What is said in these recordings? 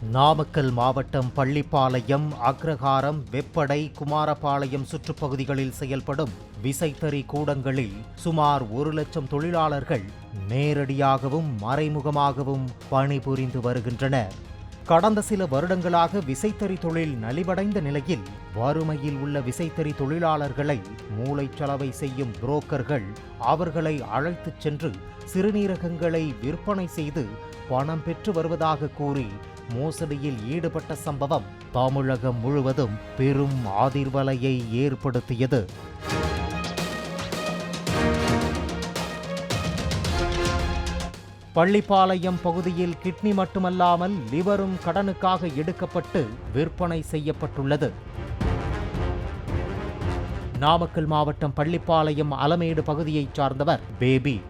நாமக்கல் மாவட்டம் பள்ளிப்பாளையம் அக்ரஹாரம் வெப்படை குமாரபாளையம் சுற்றுப்பகுதிகளில் செயல்படும் விசைத்தறி கூடங்களில் சுமார் ஒரு லட்சம் தொழிலாளர்கள் நேரடியாகவும் மறைமுகமாகவும் பணிபுரிந்து வருகின்றனர். கடந்த சில வருடங்களாக விசைத்தறி தொழில் நலிவடைந்த நிலையில் வறுமையில் உள்ள விசைத்தறி தொழிலாளர்களை மூளைச்சலவை செய்யும் புரோக்கர்கள் அவர்களை அழைத்துச் சென்று சிறுநீரகங்களை விற்பனை செய்து பணம் பெற்று வருவதாக கூறி மோசடியில் ஈடுபட்ட சம்பவம் தமிழகம் முழுவதும் பெரும் ஆதிர்வலையை ஏற்படுத்தியது. பள்ளிப்பாளையம் பகுதியில் கிட்னி மட்டுமல்லாமல் லிவரும் கடனுக்காக எடுக்கப்பட்டு விற்பனை செய்யப்பட்டுள்ளது. நாமக்கல் மாவட்டம் பள்ளிப்பாளையம் அலமேடு பகுதியைச் சார்ந்தவர் பேபி.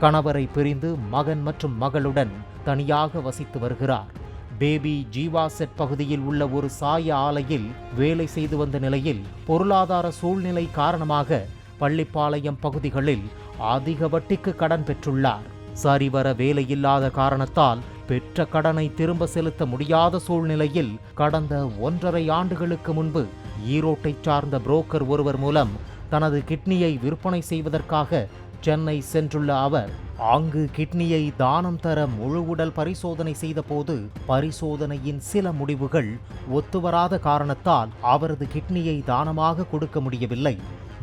கணவரை பிரிந்து மகன் மற்றும் மகளுடன் தனியாக வசித்து வருகிறார். பேபி ஜீவா செட் பகுதியில் உள்ள ஒரு சாய ஆலையில் வேலை செய்து வந்த நிலையில் பொருளாதார சூழ்நிலை காரணமாக பள்ளிப்பாளையம் பகுதிகளில் அதிக வட்டிக்கு கடன் பெற்றுள்ளார். சரிவர வேலையில்லாத காரணத்தால் பெற்ற கடனை திரும்ப செலுத்த முடியாத சூழ்நிலையில் கடந்த ஒன்றரை ஆண்டுகளுக்கு முன்பு ஈரோட்டை சார்ந்த புரோக்கர் ஒருவர் மூலம் தனது கிட்னியை விற்பனை செய்வதற்காக சென்னை சென்றுள்ள அவர் அங்கு கிட்னியை தானம் தர முழு உடல் பரிசோதனை செய்தபோது பரிசோதனையின் சில முடிவுகள் ஒத்துவராத காரணத்தால் அவரது கிட்னியை தானமாக கொடுக்க முடியவில்லை.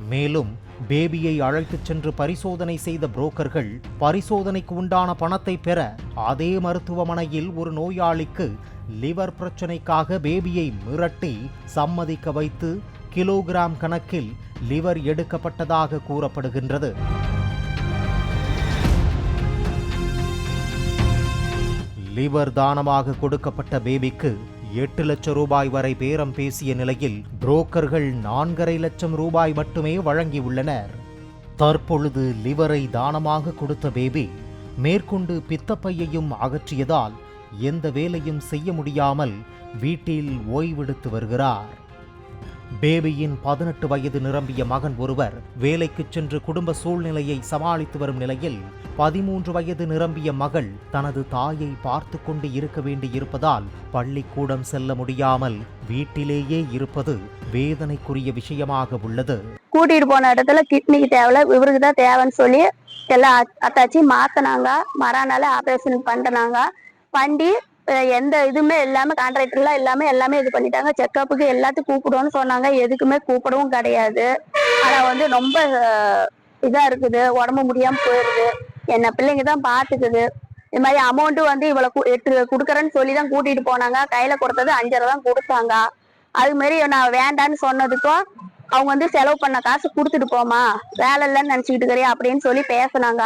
மேலும் பேபியை அழைத்துச் சென்று பரிசோதனை செய்த புரோக்கர்கள் பரிசோதனைக்கு உண்டான பணத்தை பெற அதே மருத்துவமனையில் ஒரு நோயாளிக்கு லிவர் பிரச்சனைக்காக பேபியை மிரட்டி சம்மதிக்க வைத்து கிலோகிராம் கணக்கில் லிவர் எடுக்கப்பட்டதாக கூறப்படுகின்றது. லிவர் தானமாக கொடுக்கப்பட்ட பேபிக்கு எட்டு லட்சம் ரூபாய் வரை பேரம் பேசிய நிலையில் புரோக்கர்கள் நான்கரை லட்சம் ரூபாய் மட்டுமே வழங்கியுள்ளனர். தற்பொழுது லிவரை தானமாக கொடுத்த பேபி மேற்கொண்டு பித்தப்பையையும் அகற்றியதால் எந்த வேலையும் செய்ய முடியாமல் வீட்டில் ஓய்வெடுத்து வருகிறார். பேபியின் பதினெட்டு வயது நிரம்பிய மகன் ஒருவர் வேலைக்கு சென்று குடும்ப சூழ்நிலையை சமாளித்து வரும் நிலையில் பதிமூன்று வயது நிரம்பிய மகள் தனது தாயை பார்த்து கொண்டு இருக்க வேண்டியிருப்பதால் பள்ளிக்கூடம் செல்ல முடியாமல் வீட்டிலேயே இருப்பது வேதனைக்குரிய விஷயமாக உள்ளது. கூட்டிட்டு போன இடத்துல கிட்னிக்கு தேவையில்ல இவருக்கு தான் தேவைன்னு சொல்லி எல்லாம் அத்தாச்சி மாத்தினாங்க. மறாநாள் ஆபரேஷன் பண்ணினாங்க பண்ணி எந்த இதுவுமே எல்லாமே கான்ட்ராக்டர்லாம் எல்லாமே எல்லாமே இது பண்ணிட்டாங்க. செக்கப்புக்கு எல்லாத்துக்கும் கூப்பிடுவோம்னு சொன்னாங்க. எதுக்குமே கூப்பிடவும் கிடையாது. ஆனா வந்து ரொம்ப இதாக இதா இருக்குது. உடம்பு முடியாம போயிருது. என்ன பிள்ளைங்க தான் பாத்துக்குது. இது மாதிரி அமௌண்ட் வந்து இவ்வளவு எட்டு எடுத்து கொடுக்குறேன்னு சொல்லி தான் கூட்டிட்டு போனாங்க. கையில கொடுத்தது அஞ்சரை தான் கொடுத்தாங்க. அது மாதிரி நான் வேண்டான்னு சொன்னதுக்கும் அவங்க வந்து செலவு பண்ண காசு கொடுத்துட்டு போமா வேலை இல்லைன்னு நினைச்சுக்கிட்டு இருக்கிறியா அப்படின்னு சொல்லி பேசினாங்க.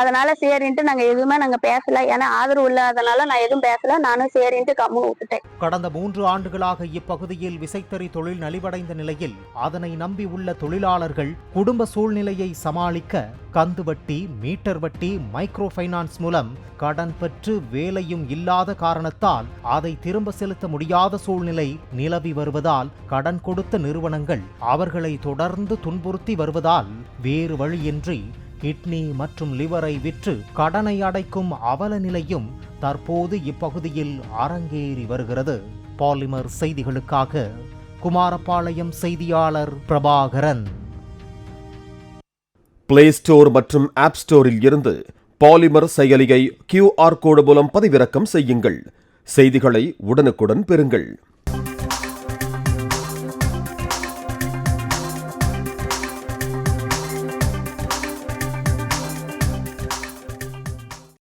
அதனால சரின்ட்டு நாங்க எதுவுமே நாங்க பேசல. ஏன்னா ஆதரவு இல்லாதனால நான் எதுவும் பேசல. நானும் சரின்ட்டு கம்முன்னு விட்டுட்டேன். கடந்த மூன்று ஆண்டுகளாக இப்பகுதியில் விசைத்தறி தொழில் நலிவடைந்த நிலையில் அதனை நம்பி உள்ள தொழிலாளர்கள் குடும்ப சூழ்நிலையை சமாளிக்க கந்து வட்டி மீட்டர் வட்டி மைக்ரோ ஃபைனான்ஸ் மூலம் கடன் பெற்று வேலையும் இல்லாத காரணத்தால் அதை திரும்ப செலுத்த முடியாத சூழ்நிலை நிலவி வருவதால் கடன் கொடுத்த நிறுவனங்கள் அவர் அவர்களை தொடர்ந்து துன்புறுத்தி வருவதால் வேறு வழியின்றி கிட்னி மற்றும் லிவரை விற்று கடனை அடைக்கும் அவல நிலையும் தற்போது இப்பகுதியில் அரங்கேறி வருகிறது. பாலிமர் செய்திகளுக்காக குமாரபாளையம் செய்தியாளர் பிரபாகரன். பிளே ஸ்டோர் மற்றும் ஆப் ஸ்டோரில் இருந்து பாலிமர் செயலியை கியூஆர் கோடு மூலம் பதிவிறக்கம் செய்யுங்கள். செய்திகளை உடனுக்குடன் பெறுங்கள்.